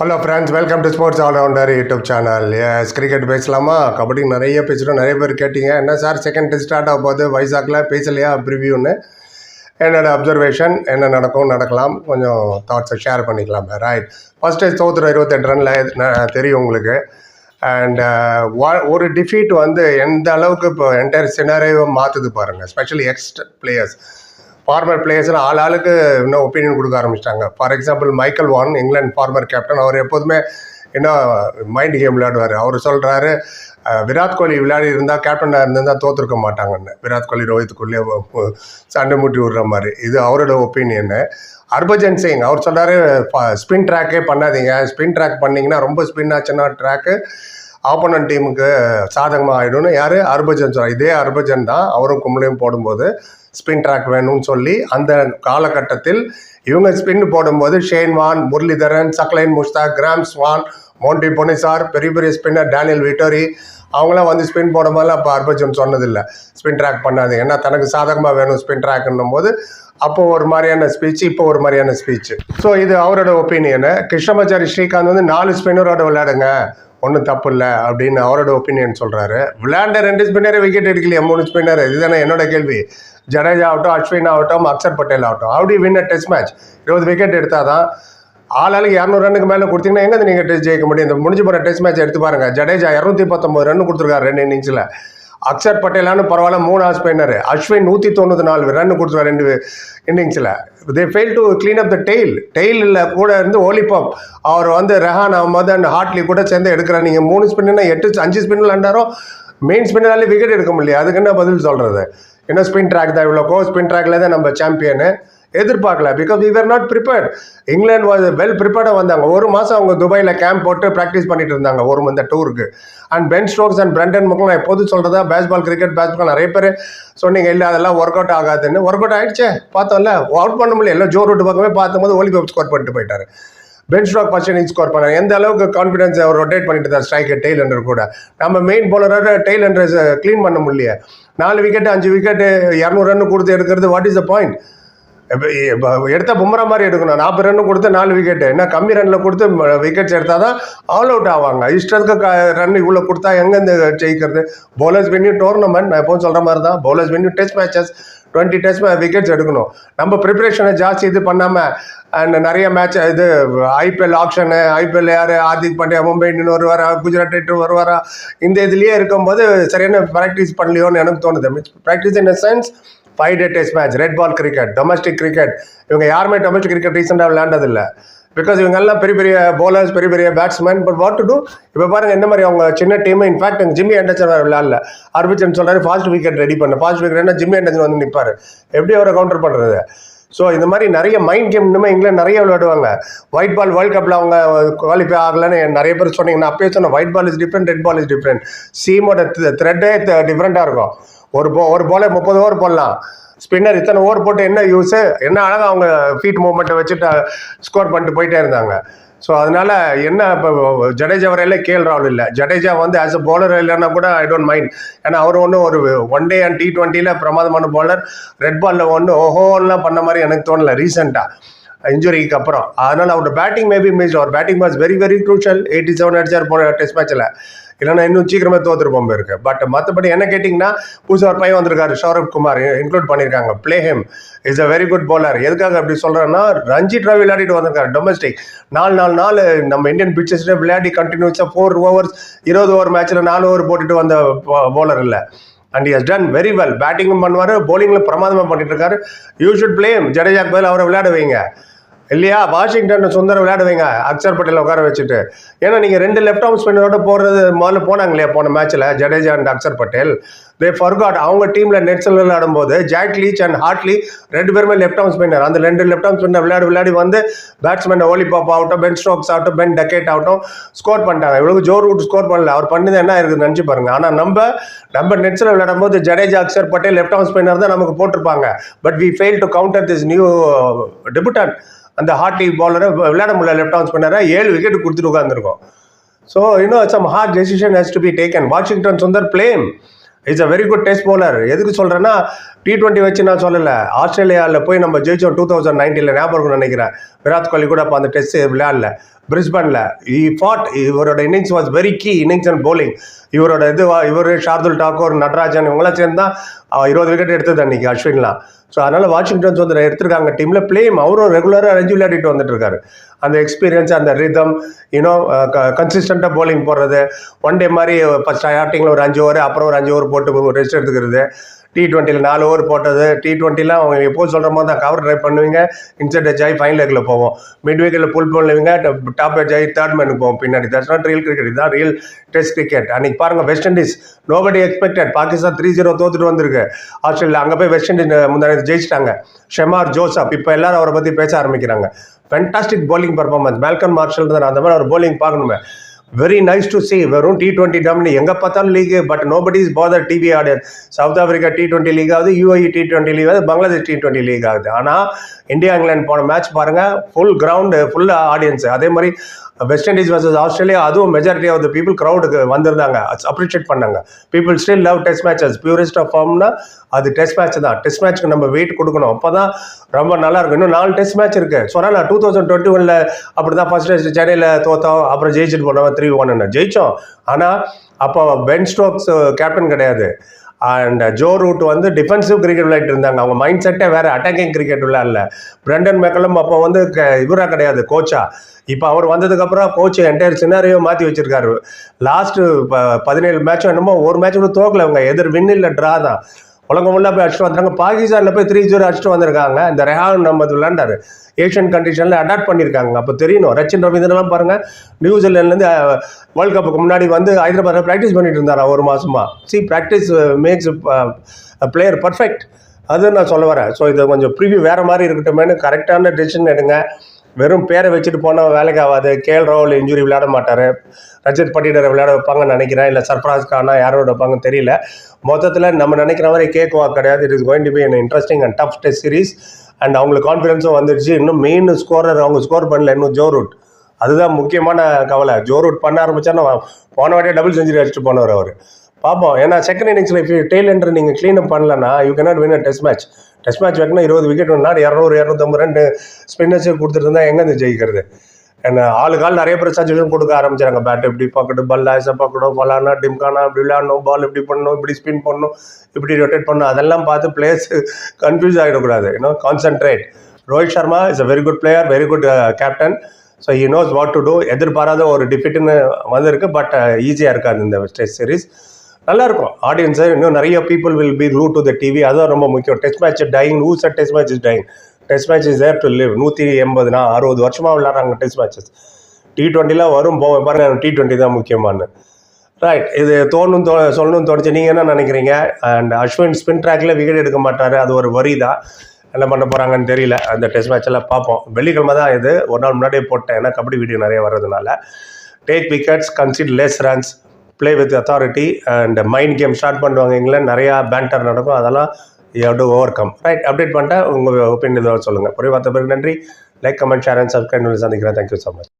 Hello friends welcome to sports allrounder YouTube channel S cricket பேசலாமா? கபடி நிறைய பேசுகிறோம் நிறைய பேர் கேட்டிங்க. என்ன சார்? செகண்ட் டெஸ்ட் ஸ்டார்ட் ஆக போகுது. வைசாக்கில் பேசலையா? ப்ரிவியூன்னு என்னோட அப்சர்வேஷன் என்ன நடக்கும்? நடக்கலாம். கொஞ்சம் தாட்ஸை ஷேர் பண்ணிக்கலாம். ரைட் ஃபஸ்ட் டெஸ்ட் தோத்துரும். இருபத்தெட்டு ரனில் தெரியும் உங்களுக்கு. அண்ட் uh, ஒரு டிஃபீட் வந்து எந்த அளவுக்கு இப்போ என்டையர் சினாரியோ மாற்றுது பாருங்கள் ஸ்பெஷலி எக்ஸ்ட் பிளேயர்ஸ் ஃபார்மர் பிளேயர்ஸில் ஆள் ஆளுக்கு இன்னும் ஒப்பீனியன் கொடுக்க ஆரம்பிச்சிட்டாங்க. For example Michael Vaughan England former captain அவர் எப்போதுமே என்ன மைண்ட் கேம் விளையாடுவார். அவர் சொல்கிறாரு விராட் கோலி விளையாடி இருந்தால் கேப்டனாக இருந்திருந்தால் தோற்றுருக்க மாட்டாங்கன்னு. விராட் கோலி ரோஹித்துக்குள்ளே சண்டை மூட்டி விடுற மாதிரி. இது அவரோட ஒப்பீனியன்னு ஹர்பஜன் சிங் அவர் சொல்கிறாரு ஸ்பின் ட்ராக்கே பண்ணாதீங்க. ஸ்பின் ட்ராக் பண்ணிங்கன்னா ரொம்ப ஸ்பின் ஆச்சுன்னா ட்ராக்கு ஆப்போனன் டீமுக்கு சாதகமாக ஆகிடும்னு யார்? அர்பஜன் சொல்கிறார் இதே அர்பஜன் தான் அவரும் கும்பலையும் போடும்போது ஸ்பின் ட்ராக் வேணும்னு சொல்லி அந்த காலகட்டத்தில் இவங்க ஸ்பின் போடும்போது Shane Warne Muralitharan Saqlain Mushtaq Graeme Swann Monty Panesar பெரிய பெரிய ஸ்பின்னர் டேனியல் விட்டோரி அவங்களாம் வந்து ஸ்பின் போடும்போது அப்போ அர்பஜன் சொன்னதில்லை. ஸ்பின் ட்ராக் பண்ணாது ஏன்னா தனக்கு சாதகமாக வேணும் ஸ்பின் ட்ராக்னும் போது அப்போ ஒரு மாதிரியான ஸ்பீச் இப்போ ஒரு மாதிரியான ஸ்பீச் ஸோ இது அவரோட ஒப்பீனியனு கிருஷ்ணமாச்சாரி ஸ்ரீகாந்த் வந்து நாலு ஸ்பின்னரோட விளையாடுங்க. ஒன்றும் தப்பு இல்லை அப்படின்னு அவரோட ஒப்பீனியன் சொல்கிறாரு விளையாண்ட ரெண்டு ஸ்பின்னரை விக்கெட் எடுக்கலையே மூணு ஸ்பின்னர் இதுதானே என்னோட கேள்வி. ஜடேஜா ஆகட்டும் அஸ்வின் ஆகட்டும் அக்ஷர் பட்டேல் ஆகட்டும். அப்படி வின் டெஸ்ட் மேட்ச் இருபது விக்கெட் எடுத்தால் தான் ஆளாளுக்கு இரநூறு ரன்னுக்கு மேலே கொடுத்தீங்கன்னா எங்கே நீங்கள் டெஸ்ட் ஜெயிக்க முடியும்? இந்த முடிஞ்சு போகிற டெஸ்ட் மேட்ச் எடுத்து பாருங்கள் ஜடேஜா இரநூத்தி பத்தொம்பது ரன் கொடுத்துருக்காரு ரெண்டு இன்னிங்ஸில் அக்ஷர் பட்டேலானு பரவாயில்ல மூணு ஆஸ் ஸ்பின்னர். அஸ்வின் நூற்றி தொண்ணூற்றி நாலு ரன் கொடுத்துருவார் ரெண்டு இன்னிங்ஸில் they fail to clean up the tail டெய்லில் கூட இருந்து ஓலிபாப் அவர் வந்து ரெஹான் அஹமது அண்ட் ஹாட்லி கூட சேர்ந்து எடுக்கிறார். நீங்கள் மூணு ஸ்பின்னா எட்டு அஞ்சு ஸ்பின்னில் அண்டாரோ மெயின் ஸ்பின்னராலே விக்கெட் எடுக்க முடியல. அதுக்கு என்ன பதில் சொல்கிறது என்ன ஸ்பின் ட்ராக் தான் இவ்வளோ கோ ஸ்பின் ட்ராக்ல தான் நம்ம சாம்பியனு எதிர்பார்க்கல. Because we were not prepared England was well ப்ரிப்பேர்டாக வந்தாங்க. ஒரு மாதம் அவங்க துபாயில் கேம்ப் போட்டு ப்ராக்டிஸ் பண்ணிட்டு இருந்தாங்க. ஒரு இந்த டூருக்கு and Ben Stokes and Brendon மக்கள் நான் எப்போதும் சொல்கிறதா பேஸ்பால் கிரிக்கெட் பேஸ்பால் நிறைய பேர் சொன்னீங்க. இல்லை அதெல்லாம் ஒர்க் அவுட் ஆகாதுன்னு. ஒர்க் அவுட் ஆகிடுச்சே பார்த்தோம்ல அவுட் பண்ண முடியல. எல்லாம் ஜோர் விட்டு பக்கமே பார்க்கும்போது ஓலி கப் ஸ்கோர் பண்ணிட்டு போயிட்டாரு. Ben Stokes first inning score பண்ணார். எந்த அளவுக்கு கான்ஃபிடன்ஸ் அவர் ரொட்டேட் பண்ணிட்டு இருந்தார் ஸ்ட்ரைக்கர் டெய்ல் ஹண்ட்ரட் கூட. நம்ம மெயின் பவுலரோட டெய்ல் ஹண்டர்ஸ் க்ளீன் பண்ண முடியல நாலு விக்கெட் அஞ்சு விக்கெட் இரநூறு ரன் கொடுத்து எடுக்கிறது வாட் இஸ் த பாயிண்ட் எடுத்த பும்ரா மாதிரி எடுக்கணும். நாற்பது ரன் கொடுத்து நாலு விக்கெட்டு என்ன கம்மி ரனில் கொடுத்து விக்கெட்ஸ் எடுத்தால் தான் ஆல் அவுட் ஆவாங்க. இஷ்டத்துக்கு ரன் இவ்வளோ கொடுத்தா எங்கேருந்து ஜெயிக்கிறது? பவுலர்ஸ் வென்யூ டோர்னமெண்ட் நான் எப்போவும் சொல்கிற மாதிரி தான் bowlers venue test matches twenty test wickets எடுக்கணும். நம்ம ப்ரிப்பரேஷனை ஜாஸ்தி இது பண்ணாமல் அண்ட் நிறைய மேட்ச் இது ஐபிஎல் ஆப்ஷனு ஐபிஎல் யார்? ஹார்திக் பாண்டியா மும்பை வருவாரா? குஜராத் டைட்டர் வருவாரா? இந்த இதுலேயே இருக்கும்போது சரியான ப்ராக்டிஸ் பண்ணலையோன்னு எனக்கு தோணுது. Practice in sense five day test match red ball cricket domestic cricket இவங்க யாருமே டொமஸ்டிக் கிரிக்கெட் ரீசெண்டாக விளையாண்டதில்லை. பிகாஸ் இவங்கெல்லாம் பெரிய பெரிய bowlers பெரிய பெரிய batsman but what to do இப்போ பாருங்க இந்த மாதிரி அவங்க சின்ன டீம் இன்ஃபேக்ட் ஜிம்மி ஆண்டர்சன் விளையாடல. அர்பிச்சன் சொல்கிறாரு ஃபாஸ்ட் விக்கெட் ரெடி பண்ண. ஃபாஸ்ட் விக்கெட் ஜிம்மி ஆண்டர்சன் வந்து நிற்பார் எப்படி அவரை கவுண்டர் பண்ணுறது ஸோ இந்த மாதிரி நிறைய மைண்ட் கேம் இன்னுமே இங்கிலாந்து நிறைய விளையாடுவாங்க. ஒயிட் பால் வேர்ல்ட் கப்பில் அவங்க குவாலிஃபை ஆகலைன்னு நிறைய பேர் சொன்னீங்கன்னா அப்பயே சொன்னேன் white ball is different red ball is different சீமோட த்ரெட்டே டிஃப்ரெண்ட்டாக இருக்கும். ஒரு போ ஒரு போல முப்பது ஓவர் போடலாம். ஸ்பின்னர் இத்தனை ஓவர் போட்டு என்ன யூஸு என்ன அழகாக அவங்க ஃபீட் மூவ்மெண்ட்டை வச்சுட்டு ஸ்கோர் பண்ணிட்டு போயிட்டே இருந்தாங்க. ஸோ அதனால என்ன இப்போ ஜடேஜா வரையில கேஎல் ராகுல் இல்லை. ஜடேஜா வந்து ஆஸ் அ போலர் இல்லைன்னா கூட ஐ டோன்ட் மைண்ட் ஏன்னா அவர் ஒன்றும் ஒரு ஒன் டே அண்ட் டி டுவெண்ட்டியில் பிரமாதமான போலர் ரெட் பாலில் ஒன்று ஓஹோலாம் பண்ண மாதிரி எனக்கு தோணல ரீசெண்டாக இன்ஜுரிக்கு அப்புறம். அதனால் அவரோட batting maybe miss our batting was very very crucial eighty seven அடிச்சார் போன டெஸ்ட் மேட்ச்சில் இல்லைன்னா இன்னும் சீக்கிரமே தோத்துருப்போம் இருக்கு. பட் மற்றபடி என்ன கேட்டிங்கன்னா புதுசாக பையன் வந்திருக்காரு சௌரப் குமார் இன்க்ளூட் பண்ணியிருக்காங்க. Play him is a very good bowler. எதுக்காக அப்படி சொல்கிறேன்னா ரஞ்சி ட்ராவி விளையாடிட்டு வந்திருக்காரு டொமஸ்டிக் நாலு நாலு நாள் நம்ம இந்தியன் பிச்சர்ஸ்ல விளையாடி கண்டினியூஸாக ஃபோர் ஓவர்ஸ் இருபது ஓவர் மேட்ச்சில் நாலு ஓவர் போட்டுட்டு வந்த பவுலர் இல்லை. And is done very well பேட்டிங்கும் பண்ணுவார் bowlingல பிரமாதமாக பண்ணிட்டு இருக்காரு. யூ ஷுட் பிளேம் ஜடேஜாக்கு பதில் அவரை விளையாட வைங்க. இல்லையா? வாஷிங்டன் சுந்தரம் விளையாடுவீங்க. அக்ஷர் பட்டேல் உட்கார வச்சுட்டு. ஏன்னா நீங்கள் ரெண்டு லெஃப்ட் ஆர்ம் ஸ்பின்னரோட போடுறது முதல்ல போனாங்க இல்லையா போன மேட்ச்சில் Jadeja and Axar Patel. They forgot அவங்க டீமில் நெட்ஸில் விளையாடும்போது ஜாக் லீச் அண்ட் ஹார்ட்லி ரெண்டு பேருமே லெஃப்ட் ஆர்ம் ஸ்பின்னர் அந்த ரெண்டு லெஃப்ட் ஆர்ம் ஸ்பின்னர் விளையாடி விளையாடி வந்து பேட்ஸ்மேன் ஓலி பாப் ஆகட்டும் பென் ஸ்டோக்ஸ் ஆகட்டும் பென் டக்கேட் ஆகட்டும் ஸ்கோர் பண்ணிட்டாங்க. இவ்வளவு ஜோர் ரூட் ஸ்கோர் பண்ணல. அவர் பண்ணது என்ன இருக்குது நினச்சி பாருங்க. ஆனால் நம்ம நம்ம நெட்ஸில் விளையாடும் போது Jadeja Akshar Patel left arm spinner தான் நமக்கு போட்டிருப்பாங்க. But we fail to counter this new debutant அந்த ஹார்டி பாலரை விளையாட முடியல. லெஃப்ட் ஆன் ஸ்பின்னரை ஏழு விக்கெட் கொடுத்துட்டு உட்காந்துருக்கோம் ஸோ இன்னும் some hard decision has to be taken Washington Sundar play him it's a very good test bowler எதுக்கு சொல்கிறேன்னா டி டுவெண்ட்டி வச்சு நான் சொல்லலை. ஆஸ்திரேலியாவில் போய் நம்ம ஜெயிச்சோம் டூ தௌசண்ட் நைன்டீனில் ஞாபகம் நினைக்கிறேன். விராட் கோலி கூட அப்போ அந்த டெஸ்ட் விளையாடல. பிரிஸ்பனில். இ ஃபாட் இவரோட innings was very key innings and bowling இவரோட இது இவர் ஷார்துல் டாக்கூர் நடராஜன் இவங்களாம் சேர்ந்து தான் இருபது விக்கெட் எடுத்தது அன்னைக்கு அஸ்வின்லாம். ஸோ அதனால் வாஷிங்டன்ஸ் வந்து எடுத்திருக்காங்க டீமில் பிளேம் அவரும் ரெகுலராக ரஞ்சி விளையாடிட்டு வந்துட்டு இருக்காரு அந்த எக்ஸ்பீரியன்ஸ் அந்த ரிதம் யூனோ கன்சிஸ்டண்ட்டாக போலிங் போடுறது. ஒன் டே மாதிரி ஃபஸ்ட் ஸ்டார்டிங்கில் ஒரு அஞ்சு ஓவர் அப்புறம் ஒரு அஞ்சு ஓவர் போட்டு ரெஸ்ட் எடுத்துக்கிறது. டி டுவெண்ட்டியில் நாலு ஓவர் போட்டது. டி டுவெண்ட்டிலாம் அவங்க எப்போ சொல்கிற மாதிரி தான் கவர் ட்ரை பண்ணுவீங்க. இன்சைட் எட்ஜ் ஆகி ஃபைனல் லெக்கில் போவோம். மிட் விக்கெட்டில் புல் பண்ணுவீங்க டாப் எட்ஜ் ஆகி தேர்ட் மேனுக்கு போவோம். பின்னாடி. தட்ஸ் நாட் ரியல் கிரிக்கெட் இதுதான் ரியல் டெஸ்ட் கிரிக்கெட் அன்றைக்கி பாருங்க West Indies nobody expected Pakistan three zero தோத்துட்டு வந்திருக்கு. ஆஸ்திரேலியா அங்கே போய் வெஸ்ட் இண்டீஸ் முந்தானது ஜெயிச்சிட்டாங்க. ஷெமார் ஜோசப் இப்போ எல்லாரும் அவரை பற்றி பேச ஆரம்பிக்கிறாங்க. Fantastic bowling performance Malcolm Marshall தான். அந்த மாதிரி அவர் போலிங் பார்க்கணுமே. வெரி நைஸ் டு சி வெறும் டி டுவெண்ட்டி டம்னு எங்கே பார்த்தாலும் league but nobody is bother TV audience South Africa T twenty league ஆகுது யூஏஇ டி டுவெண்ட்டி லீக் ஆகுது பங்களாதேஷ் டி டுவெண்ட்டி லீக் ஆகுது. ஆனால் இந்தியா இங்கிலாந்து போன மேட்ச் பாருங்கள் ஃபுல் கிரவுண்டு ஃபுல் ஆடியன்ஸ் அதே மாதிரி வெஸ்ட் இண்டீஸ் வர்சஸ் ஆஸ்திரேலியா அதுவும் மெஜாரிட்டி ஆஃப் த பீப்புள் க்ரௌடுக்கு வந்திருந்தாங்க. அப்ரிஷியேட் பண்ணாங்க. People still love test matches purist of ஃபார்ம்னா அது டெஸ்ட் மேட்ச் தான். டெஸ்ட் மேட்ச்க்கு நம்ம வெயிட் கொடுக்கணும். அப்போ தான் ரொம்ப நல்லா இருக்கும். இன்னும் நாலு டெஸ்ட் மேட்ச் இருக்கு. சொன்னால் நான் டூ தௌசண்ட் டுவெண்ட்டி ஒன்ல அப்படி தான் ஃபர்ஸ்ட் டெஸ்ட் சென்னையில் தோத்தோம். அப்புறம் ஜெயிச்சுட்டு போனோம். த்ரீ ஒன் ஜெயிச்சோம். ஆனால் அப்போ பென் ஸ்டோக்ஸ் கேப்டன் கிடையாது. அண்ட் ஜோ ரூட் வந்து டிஃபென்சிவ் கிரிக்கெட் விளையாட்டு இருந்தாங்க. அவங்க மைண்ட் செட்டே வேற அட்டாக்கிங் கிரிக்கெட் விளையாடல பிரண்டன் மெக்கலும் அப்போ வந்து இவராக கிடையாது கோச்சா இப்போ அவர் வந்ததுக்கப்புறம் கோச் என்டையர் சினாரியோ மாற்றி வச்சிருக்காரு. லாஸ்ட் பதினேழு மேட்சும் என்னமோ ஒரு மேட்ச் கூட தோக்கல அவங்க எதிர் வின் இல்லை ட்ரா தான். உலகம் ஃபுல்லாக போய் அடிச்சுட்டு வந்தாங்க பாகிஸ்தானில் போய் த்ரீ ஜீரோ அடிச்சுட்டு வந்திருக்காங்க. இந்த ரெஹான் நம்ம விளாண்டாரு ஏஷியன் கண்டிஷனில் அடாப்ட் பண்ணியிருக்காங்க. அப்போ தெரியணும். ரச்சின் ரவீந்திரலாம் பாருங்க நியூசிலாண்ட்லேருந்து வேர்ல்ட் கப்புக்கு முன்னாடி வந்து ஹைதராபாத்தில் ப்ராக்டிஸ் பண்ணிட்டு இருந்தாரா ஒரு மாசமா? See practice makes player perfect அது நான் சொல்ல வரேன். ஸோ இது கொஞ்சம் ப்ரிவியூ வேறு மாதிரி இருக்கட்டுமேனு கரெக்டான டெசிஷன் எடுங்க. வெறும் பேரை வச்சுட்டு போனால் வேலைக்கு ஆகாது. கேஎல் ராகுல் இன்ஜுரி விளையாட மாட்டார். ரஜத் பட்டிடரை விளையாட வைப்பாங்கன்னு நினைக்கிறேன். இல்லை சர்ஃபராஸ் கானா யாரோட வைப்பாங்கன்னு தெரியல. மொத்தத்தில் நம்ம நினைக்கிற மாதிரி கேக் வாக் கிடையாது. It is going to be an interesting and tough test series and அவங்களுக்கு கான்ஃபிடன்ஸும் வந்துடுச்சு இன்னும் மெயின் ஸ்கோரர் அவங்க ஸ்கோர் பண்ணல இன்னும் ஜோ ரூட் அதுதான் முக்கியமான கவலை. ஜோ ரூட் பண்ண ஆரம்பிச்சானா போன வாட்டியே டபுள் செஞ்சுரி அடிச்சுட்டு போனவர் அவர். பார்ப்போம் ஏன்னா செகண்ட் இன்னிங்ஸில் இப்போ டெய்ல் என்ட்ரு நீங்கள் க்ளீன் அப் பண்ணலன்னா you cannot win a test match test match வைக்கணும் இருபது விக்கெட் வேணா இரநூறு இரநூத்தம்பது ரெண்டு ஸ்பின்னர்ஸே கொடுத்துருந்தா எங்கேருந்து ஜெயிக்கிறது? ஏன்னா ஆளுக்கு ஆள் நிறைய பேர் சஜஷன் கொடுக்க ஆரம்பிச்சாங்க. பேட் இப்படி பார்க்கணும் பல் ஆசை பார்க்கணும் பலானா டிம்கானா இப்படி விளையாடணும் பால் இப்படி பண்ணணும் இப்படி ஸ்பின் பண்ணணும் இப்படி ரொட்டேட் பண்ணணும் அதெல்லாம் பார்த்து பிளேயர்ஸ் கன்ஃபியூஸ் ஆகிடக்கூடாது இன்னும் concentrate Rohit Sharma is a very good player very good captain so you knows what to do எதிர்பாராத ஒரு டிஃபிட்னு வந்திருக்கு பட் ஈஸியாக uh, இருக்காது இந்த டெஸ்ட் சீரிஸ் நல்லா இருக்கும் ஆடியன்ஸு இன்னும் நிறைய people will be rue to the TV அதுதான் ரொம்ப முக்கியம். Test match dying uh test match is dying test match is there to live நூற்றி எண்பதுனா அறுபது வருஷமாக விளாட்றாங்க டெஸ்ட் மேட்சஸ் டி டுவெண்ட்டிலாம் வரும் போக பாருங்க டி டுவெண்ட்டி தான் முக்கியமானு ரைட் இது தோணும் தோ சொல்லணும்னு தோணுச்சு. நீங்கள் என்ன நினைக்கிறீங்க? அண்ட் அஸ்வின் ஸ்பின் ட்ராக்ல விக்கெட் எடுக்க மாட்டார். அது ஒரு வரி தான். என்ன பண்ண போகிறாங்கன்னு தெரியல. அந்த டெஸ்ட் மேட்ச் எல்லாம் பார்ப்போம். வெள்ளிக்கிழமை தான் இது. ஒரு நாள் முன்னாடியே போட்டேன். ஏன்னா கபடி வீடியோ நிறைய வர்றதுனால. Take wickets concede less runs play with authority and mind game start பண்ணுவாங்க எங்களை. நிறையா பேண்டர் நடக்கும். அதெல்லாம் you to overcome right update பண்ணிட்டேன் உங்கள் ஒப்பீனியன் சொல்லுங்கள் புரிய பார்த்த பிறகு நன்றி. Like comment share and subscribe சந்திக்கிறேன். Thank you so much